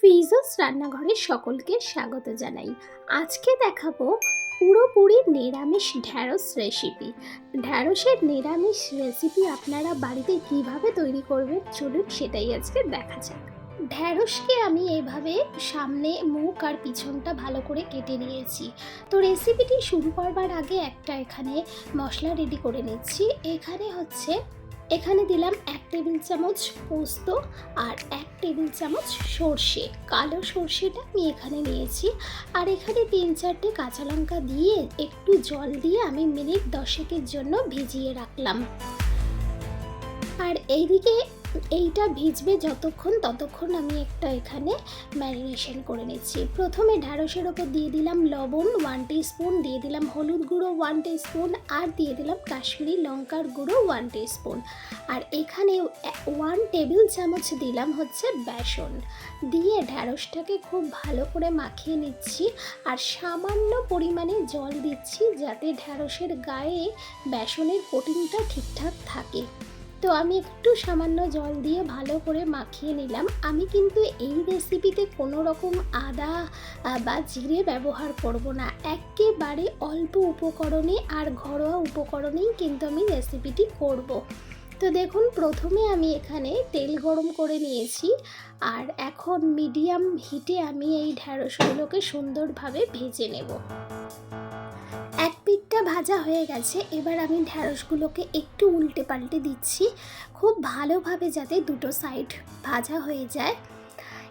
ফিজাস রান্নাঘরে সকলকে স্বাগত জানাই। আজকে দেখাবো পুরোপুরি নিরামিষ ঢ্যাঁড়স রেসিপি ঢ্যাঁড়সের নিরামিষ রেসিপি আপনারা বাড়িতে কীভাবে তৈরি করবেন চলুন সেটাই আজকে দেখা যাক। ঢ্যাঁড়সকে আমি এইভাবে সামনে মুখ আর পিছনটা ভালো করে কেটে নিয়েছি। তো রেসিপিটি শুরু করবার আগে একটা এখানে মশলা রেডি করে নিচ্ছি। এখানে হচ্ছে এখানে দিলাম এক টেবিল চামচ পোস্ত আর এক টেবিল চামচ সর্ষে। কালো সর্ষেটা আমি এখানে নিয়েছি। আর এখানে তিন চারটে কাঁচা লঙ্কা দিয়ে একটু জল দিয়ে আমি মিনিট দশেকের জন্য ভিজিয়ে রাখলাম। আর এইদিকে এইটা ভিজবে যতক্ষণ, ততক্ষণ আমি একটা এখানে ম্যারিনেশন করে নিচ্ছি। প্রথমে ঢ্যাঁড়সের ওপর দিয়ে দিলাম লবণ ওয়ান স্পুন দিয়ে দিলাম হলুদ গুঁড়ো ওয়ান স্পুন আর দিয়ে দিলাম কাশ্মীরি লঙ্কার গুঁড়ো ওয়ান স্পুন আর এখানে ওয়ান টেবিল চামচ দিলাম হচ্ছে বেসন। দিয়ে ঢ্যাঁড়সটাকে খুব ভালো করে মাখিয়ে নিচ্ছি, আর সামান্য পরিমাণে জল দিচ্ছি যাতে ঢ্যাঁড়সের গায়ে বেসনের কোটিংটা ঠিকঠাক থাকে। তো আমি একটু সামান্য জল দিয়ে ভালো করে মাখিয়ে নিলাম। আমি কিন্তু এই রেসিপিতে কোনো রকম আদা বা জিরে ব্যবহার করব না। একেবারে অল্প উপকরণে আর ঘরোয়া উপকরণেই কিন্তু আমি রেসিপিটি করব। তো দেখুন, প্রথমে আমি এখানে তেল গরম করে নিয়েছি। আর এখন মিডিয়াম হিটে আমি এই ঢ্যাঁড়সগুলোকে সুন্দরভাবে ভেজে নেব। এক ভাজা হয়ে গেছে, এবার আমি ঢ্যাঁড়সগুলোকে একটু উল্টে পাল্টে দিচ্ছি। খুব ভালোভাবে যাতে দুটো সাইড ভাজা হয়ে যায়।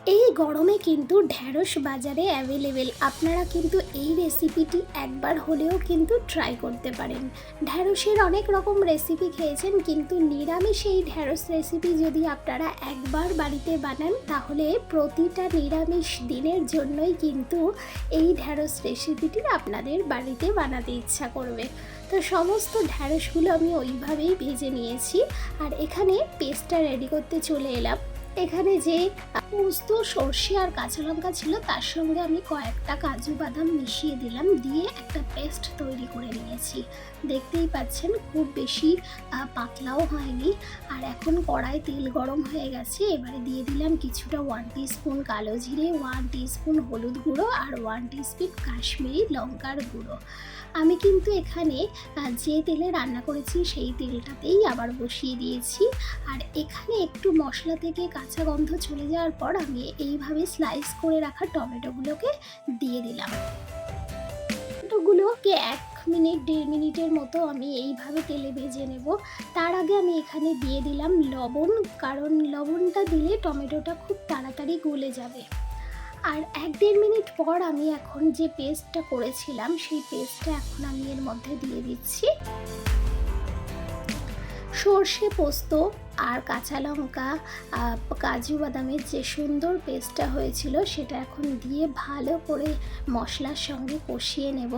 এই গরমে কিন্তু ঢ্যাঁড়স বাজারে অ্যাভেলেবেল আপনারা কিন্তু এই রেসিপিটি একবার হলেও কিন্তু ট্রাই করতে পারেন। ঢ্যাঁড়সের অনেক রকম রেসিপি খেয়েছেন, কিন্তু নিরামিষ এই ঢ্যাঁড়স রেসিপি যদি আপনারা একবার বাড়িতে বানান, তাহলে প্রতিটা নিরামিষ দিনের জন্যই কিন্তু এই ঢ্যাঁড়স রেসিপিটি আপনাদের বাড়িতে বানাতে ইচ্ছা করবে। তো সমস্ত ঢ্যাঁড়সগুলো আমি ওইভাবেই ভেজে নিয়েছি। আর এখানে পেস্টটা রেডি করতে চলে এলাম। এখানে যে পোস্ত, সর্ষে আর কাঁচা লঙ্কা ছিল, তার সঙ্গে আমি কয়েকটা কাজু বাদাম মিশিয়ে দিলাম, দিয়ে একটা পেস্ট তৈরি করে নিয়েছি। দেখতেই পাচ্ছেন, খুব বেশি পাতলাও হয়নি। আর এখন কড়াই তেল গরম হয়ে গেছে, এবারে দিয়ে দিলাম কিছুটা ওয়ান স্পুন কালো জিরে ওয়ান স্পুন হলুদ গুঁড়ো, আর ওয়ান স্পুন কাশ্মীরি লঙ্কার গুঁড়ো। আমি কিন্তু এখানে যে তেলে রান্না করেছি, সেই তেলটাতেই আবার বসিয়ে দিয়েছি। আর এখানে একটু মশলা থেকে কাঁচা গন্ধ চলে যাওয়ার পর আমি এইভাবে স্লাইস করে রাখা টমেটোগুলোকে দিয়ে দিলাম। টমেটোগুলোকে এক মিনিট, দেড় মিনিটের মতো আমি এইভাবে তেলে ভেজে নেব। তার আগে আমি এখানে দিয়ে দিলাম লবণ, কারণ লবণটা দিলে টমেটোটা খুব তাড়াতাড়ি গলে যাবে। আর এক দেড় মিনিট পর আমি এখন যে পেস্টটা করেছিলাম, সেই পেস্টটা এখন আমি এর মধ্যে দিয়ে দিচ্ছি। সর্ষে পোস্ত আর কাঁচা লঙ্কা কাজু বাদামের যে সুন্দর পেস্টটা হয়েছিল সেটা এখন দিয়ে ভালো করে মশলার সঙ্গে কষিয়ে নেব।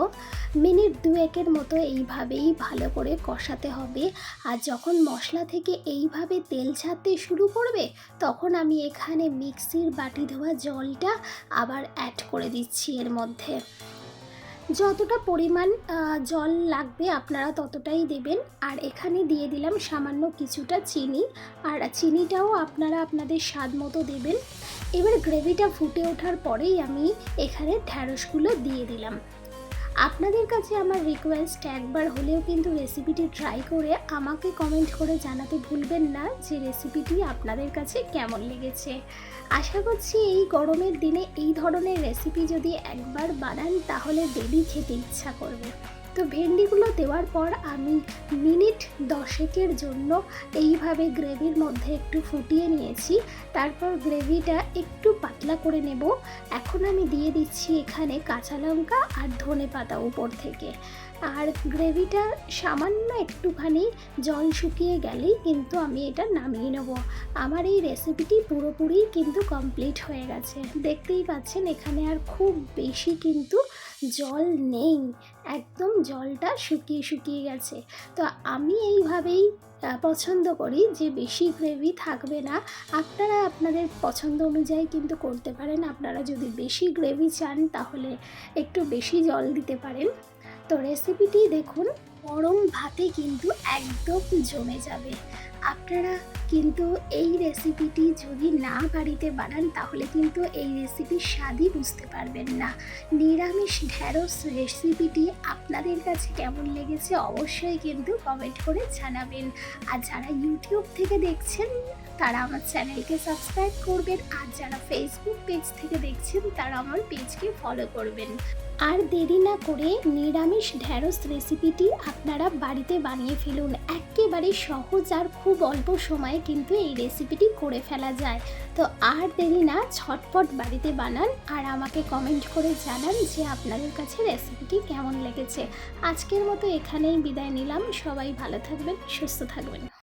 মিনিট দুয়েকের মতো এইভাবেই ভালো করে কষাতে হবে। আর যখন মশলা থেকে এইভাবে তেল ছাড়তে শুরু করবে, তখন আমি এখানে মিক্সির বাটি ধোয়া জলটা আবার অ্যাড করে দিচ্ছি এর মধ্যে। যতটা পরিমাণ জল লাগবে আপনারা ততটাই দেবেন। আর এখানে দিয়ে দিলাম সামান্য কিছুটা চিনি। আর চিনিটাও আপনারা আপনাদের স্বাদ মতো দেবেন। এবার গ্রেভিটা ফুটে ওঠার পরেই আমি এখানে ঢ্যাঁড়সগুলো দিয়ে দিলাম। আপনাদের কাছে আমার রিকোয়েস্ট একবার হলেও কিন্তু রেসিপিটি ট্রাই করে আমাকে কমেন্ট করে জানাতে ভুলবেন না যে রেসিপিটি আপনাদের কাছে কেমন লেগেছে। আশা করছি এই গরমের দিনে এই ধরনের রেসিপি যদি একবার বানান, তাহলে ডেলি খেতে ইচ্ছা করবে। তো ভেন্ডিগুলো দেওয়ার পর আমি মিনিট দশেকের জন্য এইভাবে গ্রেভির মধ্যে একটু ফুটিয়ে নিয়েছি। তারপর গ্রেভিটা একটু পাতলা করে নেব। এখন আমি দিয়ে দিচ্ছি এখানে কাঁচা লঙ্কা আর ধনে পাতা উপর থেকে। আর গ্রেভিটা সামান্য একটুখানি জল শুকিয়ে গেলেই কিন্তু আমি এটা নামিয়ে নেব। আমার এই রেসিপিটি পুরোপুরি কিন্তু কমপ্লিট হয়ে গেছে। দেখতেই পাচ্ছেন এখানে আর খুব বেশি কিন্তু জল নেই, একদম জলটা শুকিয়ে শুকিয়ে গেছে। তো আমি এইভাবেই পছন্দ করি যে বেশি গ্রেভি থাকবে না। আপনারা আপনাদের পছন্দ অনুযায়ী কিন্তু করতে পারেন। আপনারা যদি বেশি গ্রেভি চান, তাহলে একটু বেশি জল দিতে পারেন। তো রেসিপিটি দেখুন, গরম ভাতে কিন্তু একদম জমে যাবে। আপনারা কিন্তু এই রেসিপিটি যদি না বাড়িতে বানান, তাহলে কিন্তু এই রেসিপির স্বাদই বুঝতে পারবেন না। নিরামিষ ঢ্যাঁড়স রেসিপিটি আপনাদের কাছে কেমন লেগেছে অবশ্যই কিন্তু কমেন্ট করে জানাবেন। আর যারা ইউটিউব থেকে দেখছেন, তারা আমার চ্যানেলকে সাবস্ক্রাইব করবেন। আর যারা ফেসবুক পেজ থেকে দেখছেন, তারা আমার পেজকে ফলো করবেন। আর দেরি না করে নিরামিষ ঢ্যাঁড়স রেসিপিটি আপনারা বাড়িতে বানিয়ে ফেলুন। একেবারে সহজ আর খুব অল্প সময়ে কিন্তু এই রেসিপিটি করে ফেলা যায়। তো আর দেরি না, ছটপট বাড়িতে বানান আর আমাকে কমেন্ট করে জানান যে আপনাদের কাছে রেসিপিটি কেমন লেগেছে। আজকের মতো এখানেই বিদায় নিলাম। সবাই ভালো থাকবেন, সুস্থ থাকবেন।